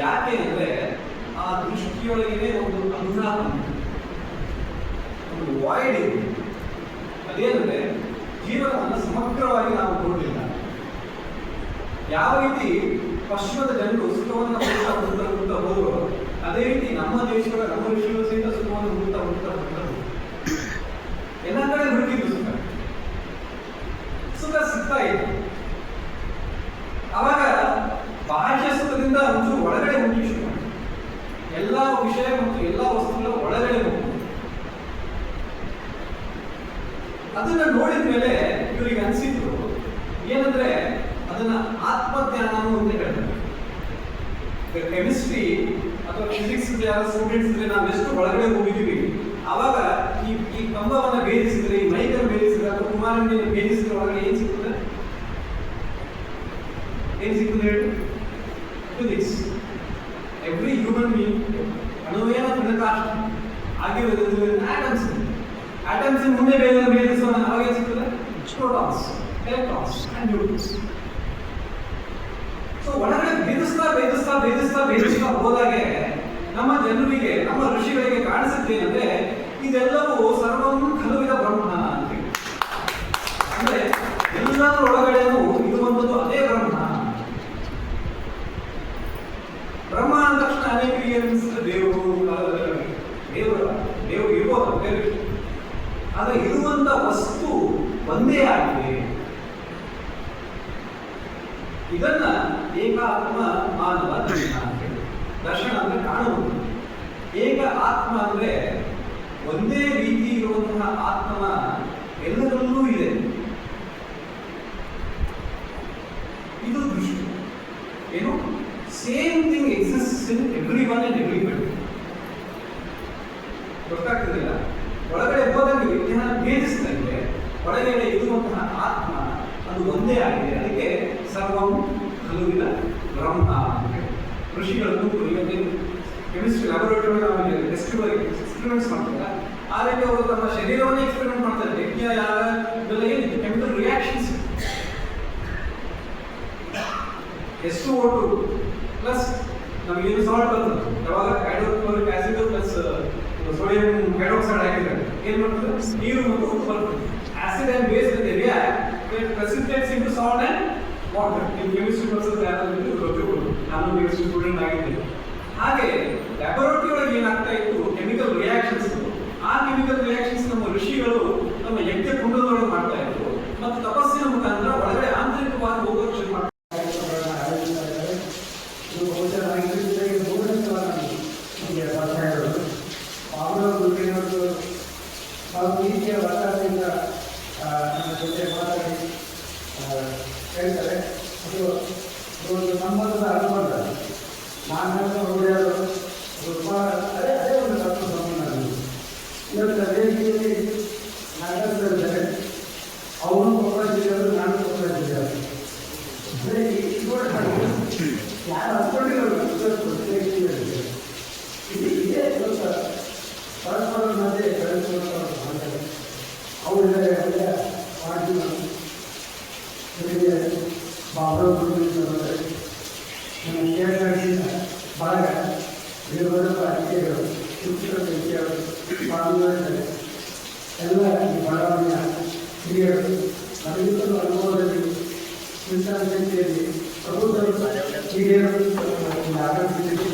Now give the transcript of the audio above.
ಯಾಕೆ ಅಂದ್ರೆ ಆ ದೃಷ್ಟಿಯೊಳಗೆ ಒಂದು ಅಂಧ ಒಂದು ವಾಯ್ಡ್ ಇದೆ ಅದೇನಂದ್ರೆ ಜೀವನವನ್ನು ಸಮಗ್ರವಾಗಿ ನಾವು ನೋಡಲಿಲ್ಲ ಯಾವ ರೀತಿ ಪಶ್ಚಿಮದ ಜನರು ಸುಖವನ್ನು ಹುಡುಕ್ತಾ ಹುಡುಕ್ತಾ ಹೋದ್ರು ಅದೇ ರೀತಿ ನಮ್ಮ ದೇಶದ ನಮ್ಮ ಋಷಿಗಳು ಸಹಿತ ಸುಖವನ್ನು ಹುಡುಕ್ತಾ ಹುಡುಕ್ತಾ ಹುಡುಕ್ತಾ ವಿಷಯ ಮತ್ತು ಎಲ್ಲ ವಸ್ತುಗಳ ಒಳಗಡೆ ಅದನ್ನ ನೋಡಿದ ಮೇಲೆ ಇವರಿಗೆ ಅನಿಸಿದ್ರು, ಏನಂದ್ರೆ ಅದನ್ನ ಆತ್ಮಜ್ಞಾನ ಅಂತ ಹೇಳ್ತಾರೆ. ಕೆಮಿಸ್ಟ್ರಿ ಅಥವಾ ಫಿಸಿಕ್ಸ್ ಯಾರ ಸ್ಟೂಡೆಂಟ್ಸ್ ಇದ್ರೆ ನಾವು ಎಷ್ಟು ಒಳಗಡೆ ಹೋಗಿದ್ದೀವಿ, ಅವಾಗ ಈ ಈ ಕಂಬವನ್ನ ಭೇದಿಸಿದ್ರೆ, ಈ ಮೈಕನ್ನು ಭೇದಿಸಿದ್ರೆ ಅಥವಾ ಕುಮಾರಣ್ಣ ಭೇದಿಸಿದ್ರೆ ಒಳಗಡೆ ಏನ್ ಸಿಗ್ತದೆ? ಏನ್ ಸಿಗ್ತದೆ ಹೇಳಿ? ಫಿಸಿಕ್ಸ್ ಎವ್ರಿ ಹ್ಯೂಮನ್ ಬೀಯಿಂಗ್ ತೃಣಕಾಷ್ಟ ಆಗಿರೋದು ಆಟಮ್ಸ್ ಆಟಮ್ಸ್ ಮುಂದೆ ಬೇರೆ ಬೇರೆ ಏನ್ ಸಿಗ್ತದೆ protons electrons and neutrons so ಒಳಗಡೆ ಭೇದಿಸ್ತಾ ಭೇದಿಸ್ತಾ ಭೇದಿಸ್ತಾ ಭೇದಿಸ್ತಾ ಹೋದಾಗೆ ನಮ್ಮ ಜನರಿಗೆ ನಮ್ಮ ಋಷಿಗಳಿಗೆ ಕಾಣಿಸುತ್ತೆ ಏನಂದ್ರೆ ಇದೆಲ್ಲವೂ ಸರ್ವಂ ಖಲುವಿದ ಬ್ರಹ್ಮ ಅಂತ ಹೇಳಿ. ಅಂದ್ರೆ ಎಲ್ಲದರ ಒಳಗಡೆನೂ ಇರುವಂಥದ್ದು ಅದೇ ಬ್ರಹ್ಮ ಬ್ರಹ್ಮ ಅಂದ ತಕ್ಷಣ ಅನೇಕರಿಗೆ ಅನಿಸ್ತದೆ ದೇವರು ಕಾಲದಲ್ಲಿ ದೇವರು ಬೇರೆ ವಿಷಯ. ಆದ್ರೆ ಇರುವಂತ ವಸ್ತು ಒಂದೇ ಆಗಿದೆ ಇದನ್ನ ಏಕಾತ್ಮ ಮಾನವ ದರ್ಶನ ದರ್ಶನ ಅಂದ್ರೆ ಕಾಣುವುದು ಏಕ ಆತ್ಮ ಅಂದ್ರೆ ಒಂದೇ ರೀತಿ ಇರುವಂತಹ ಆತ್ಮ ಎಲ್ಲರಲ್ಲೂ ಇದೆ ಇದು ದೃಷ್ಟಿ ಏನು same thing exist in everyone and everybody ಗೊತ್ತಾಗ್ತದಿಲ್ಲ. ಒಳಗಡೆ ಹೋದಂಗೆ ವಿಜ್ಞಾನ ಭೇದಿಸಿದಂಗೆ ಒಳಗಡೆ ಇರುವಂತಹ ಆತ್ಮ ಅದು ಒಂದೇ ಆಗಿದೆ. ಅದಕ್ಕೆ ಸರ್ವಂ ಹಲುವಿನ ಬ್ರಹ್ಮ ಅಂತ. ಋಷಿಗಳು ಕೆಮಿಸ್ಟ್ರಿ ಲ್ಯಾಬೊರೇಟರಿ ನಾವು ಎಕ್ಸ್ಪೆರಿಮೆಂಟ್ಸ್ ಮಾಡ್ತಾರೆ. ಆ ರೀತಿ ಅವರು ತಮ್ಮ ಶರೀರವನ್ನೇ ಎಕ್ಸ್ಪೆರಿಮೆಂಟ್ ಮಾಡ್ತಾರೆ. ಯಜ್ಞ ಯಾರ ಇದೆಲ್ಲ ಏನಿದೆ? ಕೆಮಿಕಲ್ ರಿಯಾಕ್ಷನ್ಸ್ ಎಷ್ಟು ಓಟು? ಪ್ಲಸ್ ನಮಗೇನು ಸಾಲ್ಟ್ ಬರ್ತದೆ? ಪ್ಲಸ್ ಸೋಡಿಯಂ ಹೈಡ್ರಾಕ್ಸೈಡ್ ಏನ್ ಮಾಡ್ತದೆ? ನೀರು ಆಸಿಡ್ ಅಂಡ್ ಬೇಸ್ ಅಂತ react precipitates into salt and water ನೀವು ಕೆಮಿಸ್ಟ್ರಿ ಬರ್ತದೆ ಯಾರಾದ್ರೂ ಗೊತ್ತಿರ್ಬೋದು. ನಾನು ಕೆಮಿಸ್ಟ್ರಿ ಸ್ಟೂಡೆಂಟ್ ಆಗಿದ್ದೀನಿ. ಹಾಗೆ ಲ್ಯಾಬೊರೇಟರಿ ಒಳಗೆ ಏನಾಗ್ತಾ ಇತ್ತು ಕೆಮಿಕಲ್ ರಿಯಾಕ್ಷನ್ಸ್ ಆ ಕೆಮಿಕಲ್ ರಿಯಾಕ್ಷನ್ಸ್ ನಮ್ಮ ಋಷಿಗಳು ನಮ್ಮ ಯಜ್ಞ ಕುಂಡದೊಳಗೆ ಮಾಡ್ತಾ ಇದ್ರು ಮತ್ತು ತಪಸ್ಸಿನ ಮುಖಾಂತರ ಒಳಗಡೆ ಆಂತರಿಕವಾಗಿ ಹೋಗೋಕೆ ಶುರು ಮಾಡ್ತಾರೆ ಇದು ಬಹುಶಃ ನನಗೆ ಮೂರನೇ ಸಲ ನಾನು ನಿಮಗೆ ಪಾಠ ಹೇಳೋದು ಗುರುವಿನವರು ನಾವು ರೀತಿಯ ವಾತಾವರಣದಿಂದ ನಮ್ಮ ಜೊತೆ ಮಾತಾಡಿ ಹೇಳ್ತಾರೆ. ಅದು ಒಂದು ಸಂಬಂಧದ ಅನುಬಂಧ. ನಾನು ನೋಡಿದ್ರು ತುಂಬ ಅದೇ ಅದೇ ಒಂದು ತಪ್ಪು ಸಂಬಂಧ. ಇವತ್ತು ವೇದಿಕೆಯಲ್ಲಿ ಅವರಿದ್ದಾರೆ ಒಳ್ಳೆಯ ಪಾರ್ಟಿಗಳು ಇವರಿಗೆ ಬಾಬಾ ಗುರುವಿನವರೇ ನಮ್ಮ ಕೆ ಎಸ್ ಆರ್ ಸಿ ಬಳಗ ಇರುವರು ಅಧಿಕಾರಿಗಳು ಶಿಕ್ಷಕ ವ್ಯಕ್ತಿಗಳು ಪಾಲ್ಗೊಂಡಿದ್ದಾರೆ ಎಲ್ಲ ಈ ಬಡಾವಣೆಯ ಹಿರಿಯರು ನಮಗಿಂತಲೂ ಅನುಭವದಲ್ಲಿ ಶಿಕ್ಷಣ ಶಕ್ತಿಯಲ್ಲಿ ಪ್ರಬುದ್ಧರು ಹಿರಿಯರು ಇಲ್ಲಿ ಆಗಮಿಸಿದ್ದೀರಿ